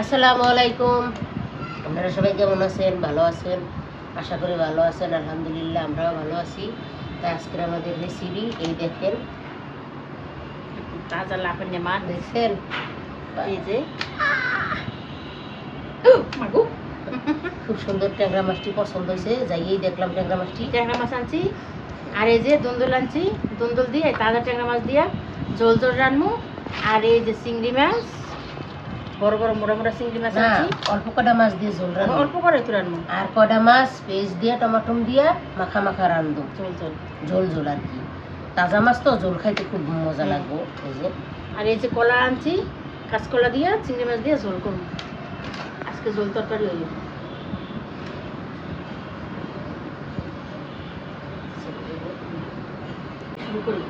আসসালামু আলাইকুম। আপনারা সবাই কেমন আছেন? ভালো আছেন? আশা করি ভালো আছেন আলহামদুলিল্লাহ আমরাও ভালো আছি। তাই আজকের আমাদের রেসিপি এই দেখেন। তাজা লাফানি মাছ দেখছেন? এই যে। খুব সুন্দর ট্যাংরা মাছটি পছন্দ হয়েছে। যাইয়েই দেখলাম ট্যাংরা মাছটি। ট্যাংরা মাছ আনছি। আর এই যে দন্দুল আনছি। দন্দুল দিয়ে তাজা ট্যাংরা মাছ দিয়া জল জল রানমু। আর এই যে চিংড়ি মাছ। বড় বড় মোটা মোটা চিংড়ি মাছ না আনছি অল্প কটা মাছ দিয়ে ঝোল রান্না। অল্প করে তো রানমু আর কটা মাছ পেঁয়াজ দিয়া টমাটম দিয়া মাখা মাখা রান্ধো জল জল ঝোল ঝোল আর কি। তাজা মাছ তো ঝোল খাইতে খুব মজা। লাগবে এই যে। আর এই যে কলা আনছি কাঁচকলা দিয়া চিংড়ি মাছ দিয়ে ঝোল করব। আজকে ঝোল তরকারি হইল করি।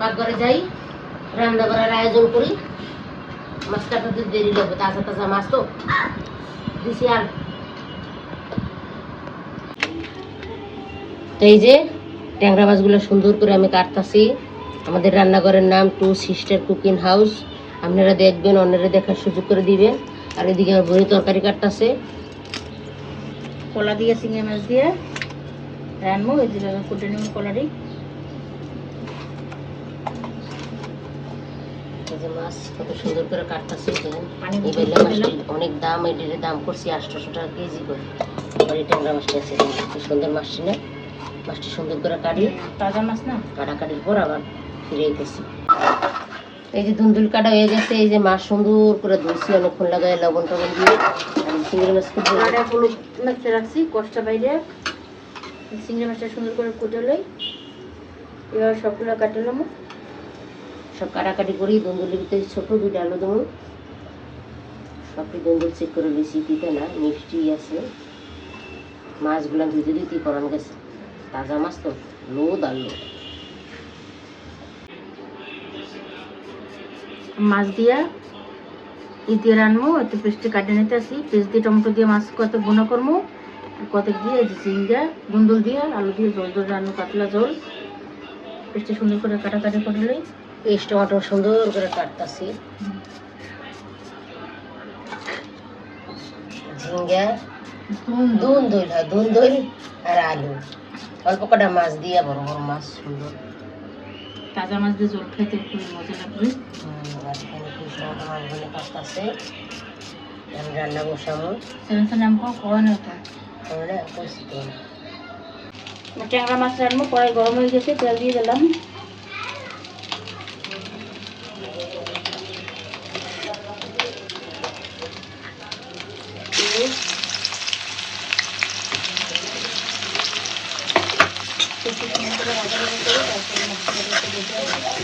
পাকঘরে যাই রান্না করার আয়োজন করি। মাছ কাটাতে দেরি লাগবে তাজা তাজা মাছ তো। দিছি আর। এই যে, ট্যাংরা মাছগুলো সুন্দর করে আমি কাটতাছি। আমাদের রান্নাঘরের নাম টু সিস্টার কুকিং হাউস। আপনারা দেখবেন, অন্যরা দেখার সুযোগ করে দিবেন। আর এদিকে আমার বড়ি তরকারি কাটতাছে। কলা দিয়ে, চিংড়ি মাছ দিয়ে। রানবো এই যে কুটে নেব কলারি যে মাছ কত সুন্দর করে কাটতাছি দেখেন। এই বেলা মাছটি অনেক দাম এটির দাম করছি আটশোশো টাকা কেজি করে। আর এই ট্যাংরা মাছটি আছে কি সুন্দর মাছটি না? মাছটি সুন্দর করে কাটি তাজা মাছ না? কাটাকাটির পর আবার ফিরে আইতেছি। এই যে দুন্দুল কাটা হয়ে গেছে এই যে মাছ সুন্দর করে ধুইছি অনেকক্ষণ লাগাই লবণ টবণ দিয়ে। এই চিংড়ি মাছ মাছটা রাখছি কষ্টা বাইরে। চিংড়ি মাছটা সুন্দর করে কুটে লই। এবার সবগুলো কাটে নেব। সব কাটাকাটি করি দুন্দুলের ভিতরে ছোট দুইটা আলু দেবো। সবটি দুন্দুল চেক করে বেশি দিতে না, মিষ্টি আছে। মাছগুলো ধুইতে ধুইতে করান গেছে। তাজা মাছ তো, লোদ লোদ। মাছ দিয়া ই দিয়ে রানবো একটু পেস্টে কাটে নিতে আসি। পেস্ট দিয়ে টমেটো দিয়ে মাছ কত গুঁড়ো করব আর কত দিয়ে চিংড়া দুন্দুল দিয়ে আলু দিয়ে জল জল রান্না পাতলা জল পেস্টে সুন্দর করে কাটাকাটি করে লই। পেস্ট টমাটো সুন্দর করে কাটতাছি। ঝিঙ্গা দুন দইল হয় দুন দইল আর আলু। অল্প কটা মাছ দিয়ে বড় বড় মাছ সুন্দর। তাজা মাছ দিয়ে জল খেতে খুবই মজা লাগবে। মাছগুলো কাটতাছে। আমি রান্না সেখানে নাম খাওয়া না তো। আমরা ট্যাংরা মাছ রান্নবো কড়াই গরম হয়ে গেছে তেল দিয়ে দিলাম দিয়ে একটু সুন্দর করে ভাজা ভাজা করে তারপরে মশলাগুলোকে দিয়ে দিলাম।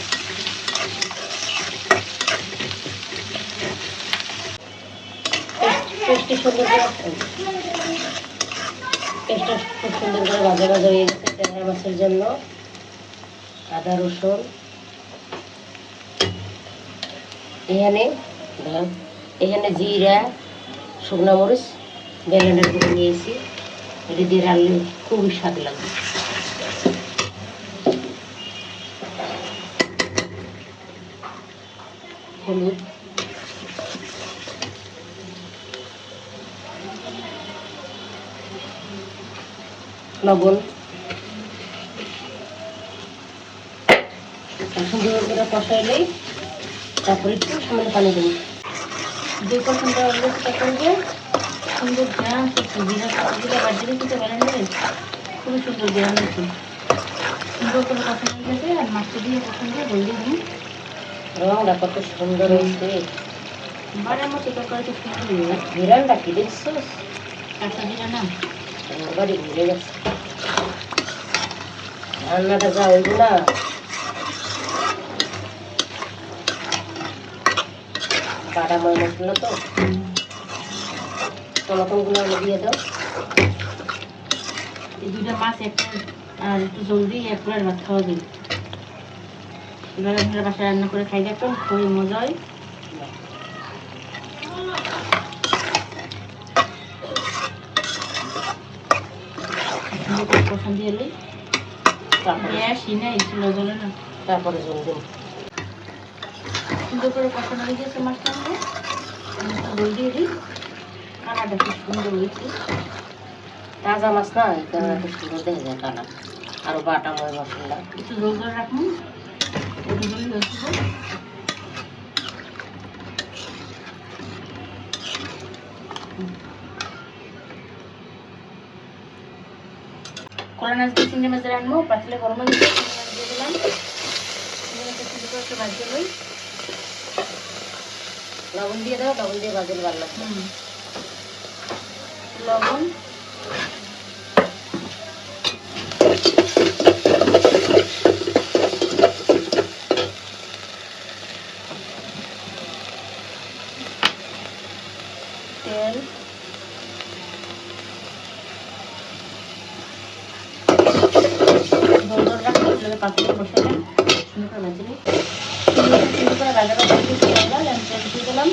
পেস্টটি সুন্দর করে পেস্টটা খুব সুন্দর করে ভাজা ভাজা হয়ে গেছে ট্যাংরা মাছের জন্য। আদা, রসুন। এখানে এখানে জিরা, শুকনো মরিচ ব্যালেন্ডার করে নিয়েছি। এটা দিয়ে রান্নলে খুবই স্বাদ লাগবে হলুদ। লবণ। সুন্দর করে কষাইলেই তারপরে একটু সামান্য পানি দেবো। দুই পার্সেন্ট অবস্থা করবে। সুন্দর গ্রাম করছে জিরা জিরা বাজিয়ে দিতে পারেন খুবই সুন্দর গ্রাম হচ্ছে। সুন্দর করে হয়ে গেছে আর মাছটা দিয়ে পছন্দ দিয়ে বল দিয়ে দিন রংটা কত সুন্দর হয়েছে। বাড়ার মতো তরকারি তো সুন্দর গেছে বিরানটা কি দেখছ? কাঁচা না বাড়ি ঘুরে গেছে। রান্নাটা যা হইব তো টমাটোগুলো আমি দিয়ে দাও এই দুইটা মাছ একটা আর একটু জলদি, এক প্লেট ভাত খাওয়া দিন এবার আপনারা রান্না করে খাই দেখবেন খুবই মজা হয় দিয়ে এলি তারপরে না। জল দেবো। সুন্দর করে কষানো হয়ে গেছে মাছটা জল দিয়ে দিই। খুব সুন্দর হয়েছে। তাজা মাছ না এই কারণে খুব সুন্দর দেখা যায় কালার আরও বাটা ময় মশলা। একটু জল করে রাখুন। জলই কলা নাচ দিয়ে চিংড়ি মাছ রাখব পাতলে গরম চিংড়ি মাছ দিয়ে দিলাম। চিংড়ি একটু ভাজতে লই লবণ দিয়ে দেবো লবণ দিয়ে ভাজলে ভালো লাগবে। লবণ তেল সুন্দর রাখবে তাহলে পাখিটা বসে সুন্দর করে ভাজি সুন্দর করে ভাজা ভাজা দিয়ে চলে গেল আমি দিয়ে দিলাম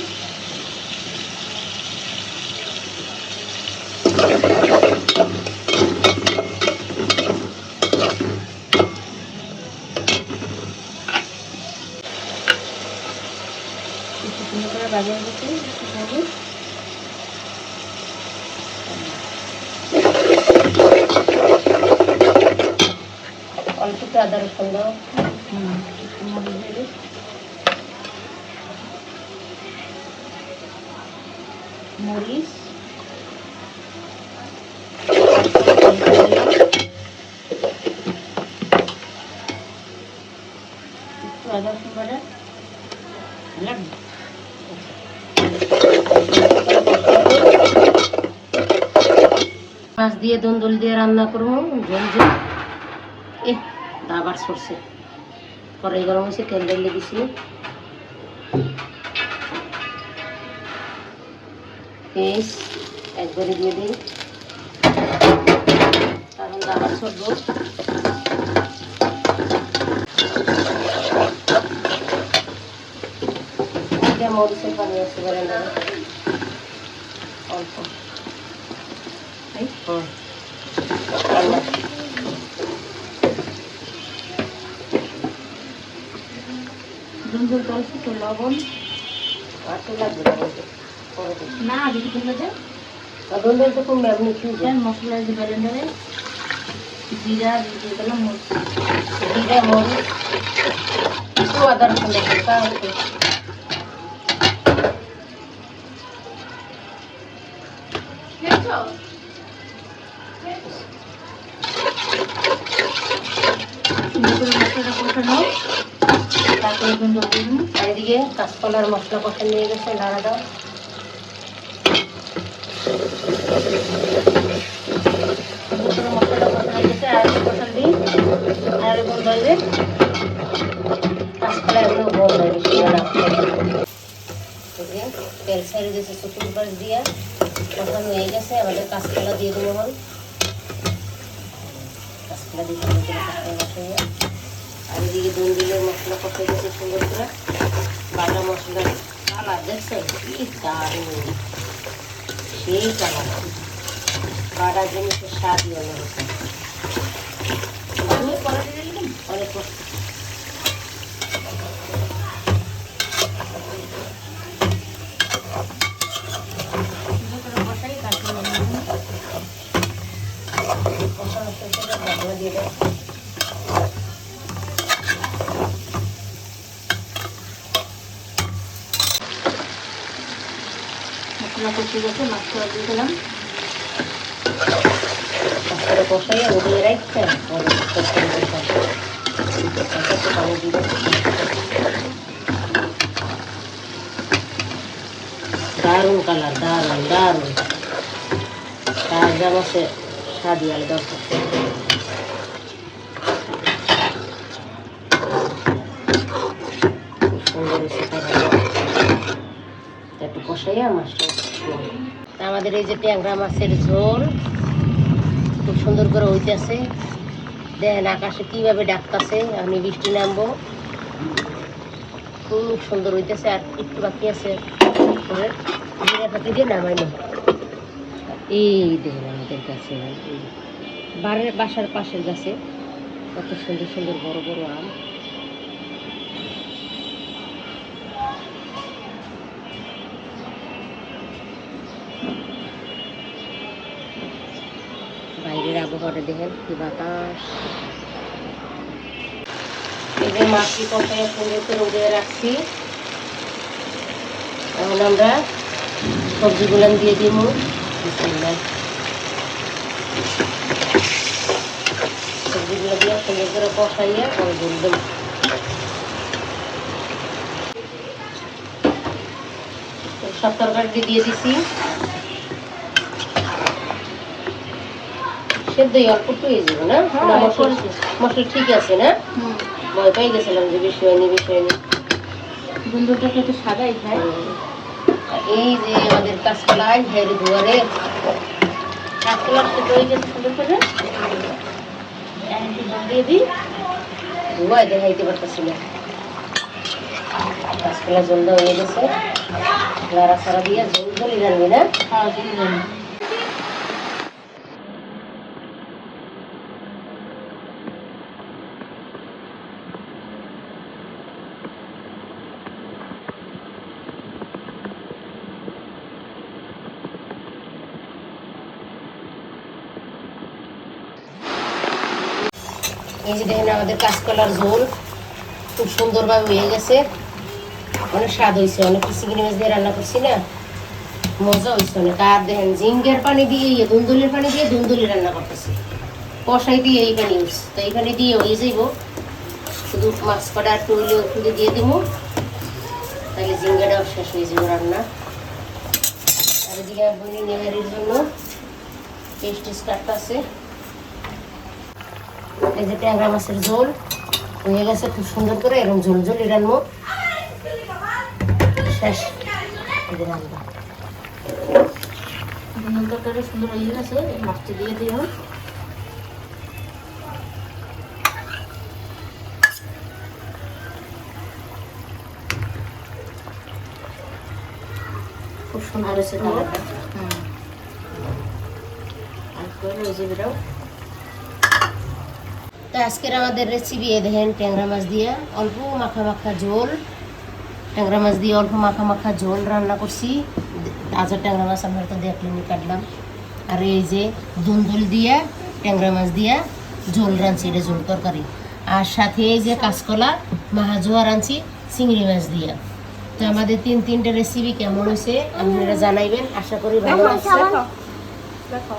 সুন্দর করে ভাজা হয়ে একটু আদা মরিচ দিয়ে দন্দল দিয়ে রান্না করব। জল জল আবার সরষে। কড়াই গরম হয়েছে তেল ঢেলে দিছি পেঁয়াজ একবারে দিয়ে দিই। কারণ আবার সরবো। মরিচের পানি আছে বলেন অল্প। দুন্দুর কলসি তো লবণ। না কি করলে যে মশলা যে ব্লেন্ডারে জিরা দিয়ে দিলাম জিরা মরিচ। একটু আদা রসুন তা মশলাটা কষানো তারপরে দুন্দুর দিয়ে দিন আর এদিকে কাঁচকলার মশলা কষা নিয়ে গেছে করে মশলাটা কষানো গেছে, আর একটু দিই আর বন্ধ কাঁচকলা এগুলো বন্ধ তেল ছেড়ে দিয়েছে চতুর পাশ দিয়ে। গেছে, আমাদের কাঁচকলা দিয়ে দেবো কাঁচকলা দিয়ে বসাইয়া আর এদিকে দন্দুলের মশলা কষাই গেছে সুন্দর করে। বাটা মশলা কালার, দেখছেন? কি দারুণ। সেই কালার। বাটা জিনিসের স্বাদই দিলাম? অনেক কষ্ট সুন্দর করে কষাই তারপরে লবণ দিন। কষানো শেষ হলে ঢাকনা দিয়ে দাও কষে গেছে মাছটা দিয়ে দিলাম তারপরে পানি দিয়ে দাও। দারুণ কালার, দারুণ দারুণ তাজা মাছের স্বাদই আলাদা। একটু কষাইয়া মাছটা আমাদের এই যে ট্যাংরা মাছের ঝোল, খুব সুন্দর করে হইতেছে। দেখেন আকাশে কীভাবে ডাকতেছে, আমি বৃষ্টি নামবো। খুব সুন্দর হইতেছে, আর একটু বাকি আছে দিয়ে নামাই নেব এই দেখেন আমাদের কাছে বাসার পাশের গাছে, কত সুন্দর সুন্দর বড় বড় আম। আবহাওয়াটা দেখেন কি বাতাস। এই যে সুন্দর করে রাখছি। এখন আমরা সবজিগুলো দিয়ে দিব। সবজিগুলো দিয়ে সুন্দর করে কষাইয়ে আমি ঝোল সব তরকারিটি দিয়ে দিছি। সেদ্ধই অল্প হয়ে যাবে না? হ্যাঁ, মশলা ঠিক আছে না? ভয় পেয়ে গেছিলাম যে বেশি হয়নি বেশি হয়নি। বন্ধুটাকে সাদাই এই যে আমাদের কাঁচকলাই হেরে দুয়ারে কাঁচকলা সেদ্ধ হয়ে গেছে সুন্দর করে। জল দিয়ে দিই। ধোয়ায় দেখাইতে পারতেছি না। কাঁচকলা জল হয়ে গেছে। সারা দিয়ে জল জলই না? দেবেন এই যে দেখেন আমাদের কাঁচকলার ঝোল খুব সুন্দরভাবে হয়ে গেছে। অনেক স্বাদ হয়েছে, অনেক চিংড়ি মাছ দিয়ে রান্না করছি না। মজা হয়েছে অনেক। আর দেখেন জিঙ্গের পানি দিয়ে ইয়ে ধুন্দুলির পানি দিয়ে ধুন্দুলি রান্না করতেছি। কষাই দিয়ে এই পানি ইউজ। তো এই পানি দিয়ে হয়ে যাইব। শুধু মাছ কটা একটু হইলে ওখানে দিয়ে দিব। তাহলে জিঙ্গাটাও শেষ হয়ে যাবে রান্না। আর এদিকে বনি নেহারির জন্য পেস্ট কাটটা আছে। এই যে ট্যাংরা মাছের ঝোল। হয়ে গেছে খুব সুন্দর করে এরকম ঝোল ঝোল শেষ। রান্না। তরকারি সুন্দর হয়ে গেছে মাছটি দিয়ে খুব সুন্দর হয়েছে হুম। আর করে রয়ে যাবে এটাও। আজকের আমাদের রেসিপি এ দেখেন ট্যাংরা মাছ দিয়ে অল্প মাখা মাখা ঝোল। ট্যাংরা মাছ দিয়ে অল্প মাখা মাখা ঝোল রান্না করছি। তাজা ট্যাংরা মাছ আমরা তো দেখলেনি কাটলাম। আর এই যে দুন্দুল দিয়া ট্যাংরা মাছ দিয়া ঝোল রাঁধছি এটা ঝোল তরকারি। আর সাথে এই যে কাঁচকলা মাহাজোয়া রাঁধছি চিংড়ি মাছ দিয়া। তো আমাদের তিন তিনটা রেসিপি কেমন হয়েছে আপনারা জানাইবেন। আশা করি ভালো লাগছে। দেখো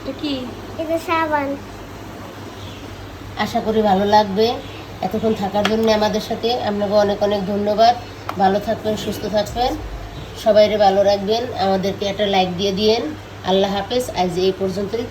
এটা কি? আশা করি ভালো লাগবে। এতক্ষণ থাকার জন্য আমাদের সাথে আপনাকে অনেক অনেক ধন্যবাদ। ভালো থাকবেন, সুস্থ থাকবেন। সবাইরে ভালো রাখবেন। আমাদেরকে একটা লাইক দিয়ে দিয়েন। আল্লাহ হাফেজ। আজ এই পর্যন্তই।